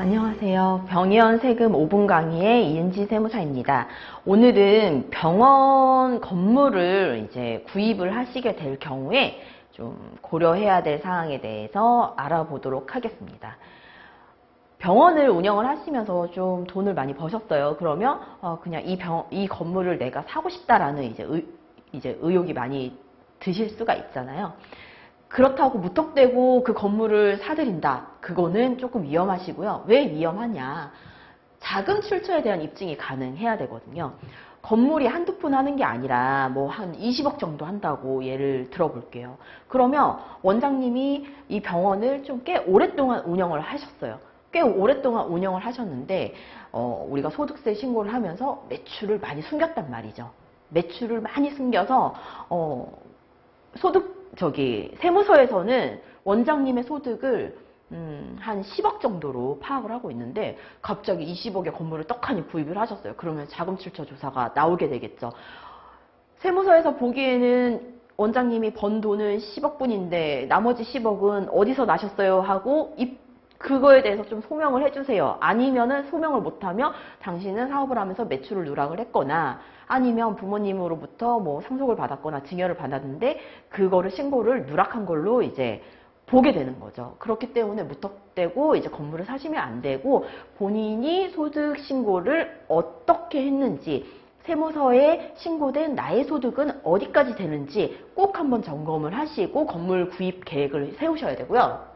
안녕하세요. 병의원 세금 5분 강의의 이은지 세무사입니다. 오늘은 병원 건물을 이제 구입을 하시게 될 경우에 좀 고려해야 될 사항에 대해서 알아보도록 하겠습니다. 병원을 운영을 하시면서 좀 돈을 많이 버셨어요. 그러면 어, 그냥 이 병, 이 건물을 내가 사고 싶다라는 이제 의, 이제 의욕이 많이 드실 수가 있잖아요. 그렇다고 무턱대고 그 건물을 사들인다. 그거는 조금 위험하시고요. 왜 위험하냐? 자금 출처에 대한 입증이 가능해야 되거든요. 건물이 한두 푼 하는 게 아니라 뭐 한 20억 정도 한다고 예를 들어볼게요. 그러면 원장님이 이 병원을 좀 꽤 오랫동안 운영을 하셨어요. 꽤 오랫동안 운영을 하셨는데 어, 우리가 소득세 신고를 하면서 매출을 많이 숨겼단 말이죠. 매출을 많이 숨겨서 어, 소득 저기 세무서에서는 원장님의 소득을 음, 한 10억 정도로 파악을 하고 있는데 갑자기 20억의 건물을 떡하니 구입을 하셨어요. 그러면 자금 출처 조사가 나오게 되겠죠. 세무서에서 보기에는 원장님이 번 돈은 10억 뿐인데 나머지 10억은 어디서 나셨어요 하고 입 그거에 대해서 좀 소명을 해주세요. 아니면은 소명을 못하면 당신은 사업을 하면서 매출을 누락을 했거나 아니면 부모님으로부터 뭐 상속을 받았거나 증여를 받았는데 그거를 신고를 누락한 걸로 이제 보게 되는 거죠. 그렇기 때문에 무턱대고 이제 건물을 사시면 안 되고 본인이 소득 신고를 어떻게 했는지 세무서에 신고된 나의 소득은 어디까지 되는지 꼭 한번 점검을 하시고 건물 구입 계획을 세우셔야 되고요.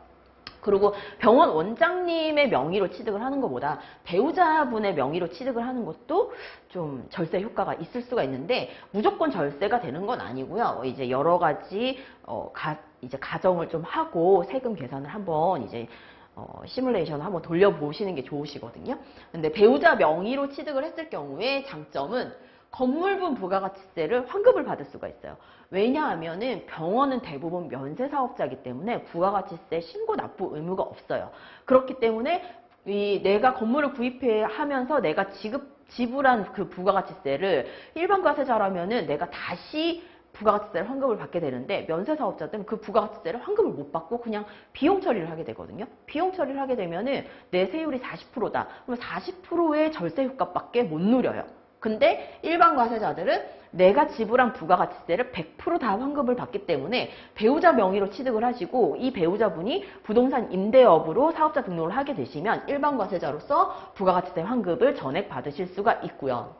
그리고 병원 원장님의 명의로 취득을 하는 것보다 배우자분의 명의로 취득을 하는 것도 좀 절세 효과가 있을 수가 있는데 무조건 절세가 되는 건 아니고요. 이제 여러 가지 어, 가, 이제 가정을 좀 하고 세금 계산을 한번 이제 어, 시뮬레이션을 한번 돌려보시는 게 좋으시거든요. 근데 배우자 명의로 취득을 했을 경우에 장점은 건물분 부가가치세를 환급을 받을 수가 있어요. 왜냐하면은 병원은 대부분 면세 사업자이기 때문에 부가가치세 신고 납부 의무가 없어요. 그렇기 때문에 이 내가 건물을 구입해 하면서 내가 지급 지불한 그 부가가치세를 일반 과세자라면은 내가 다시 부가가치세를 환급을 받게 되는데 면세 사업자들은 그 부가가치세를 환급을 못 받고 그냥 비용 처리를 하게 되거든요. 비용 처리를 하게 되면은 내 세율이 40%다. 그러면 40%의 절세 효과밖에 못 누려요. 근데 일반 과세자들은 내가 지불한 부가가치세를 100%다 환급을 받기 때문에 배우자 명의로 취득을 하시고 이 배우자분이 부동산 임대업으로 사업자 등록을 하게 되시면 일반 과세자로서 부가가치세 환급을 전액 받으실 수가 있고요.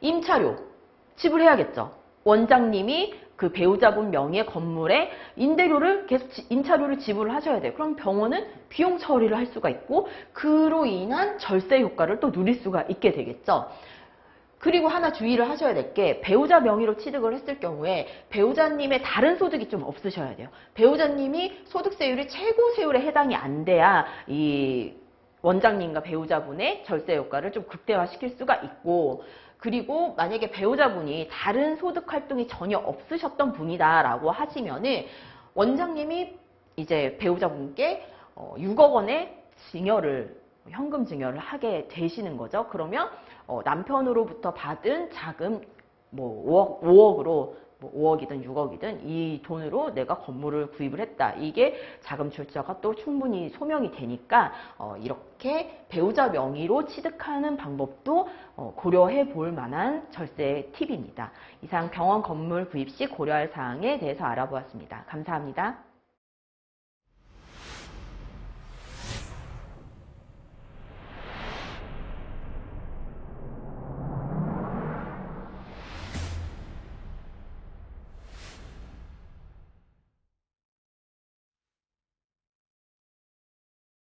임차료 지불해야겠죠. 원장님이 그 배우자분 명의의 건물에 임대료를 계속 지- 임차료를 지불을 하셔야 돼요. 그럼 병원은 비용 처리를 할 수가 있고 그로 인한 절세 효과를 또 누릴 수가 있게 되겠죠. 그리고 하나 주의를 하셔야 될 게 배우자 명의로 취득을 했을 경우에 배우자님의 다른 소득이 좀 없으셔야 돼요. 배우자님이 소득세율이 최고 세율에 해당이 안 돼야 이 원장님과 배우자분의 절세 효과를 좀 극대화시킬 수가 있고 그리고 만약에 배우자분이 다른 소득 활동이 전혀 없으셨던 분이다라고 하시면은 원장님이 이제 배우자분께 어, 6억 원의 증여를 현금 증여를 하게 되시는 거죠. 그러면 어, 남편으로부터 받은 자금 뭐 5억, 5억으로 뭐 5억이든 6억이든 이 돈으로 내가 건물을 구입을 했다. 이게 자금 출처가 또 충분히 소명이 되니까 어, 이렇게 배우자 명의로 취득하는 방법도 어, 고려해 볼 만한 절세 팁입니다. 이상 병원 건물 구입 시 고려할 사항에 대해서 알아보았습니다. 감사합니다.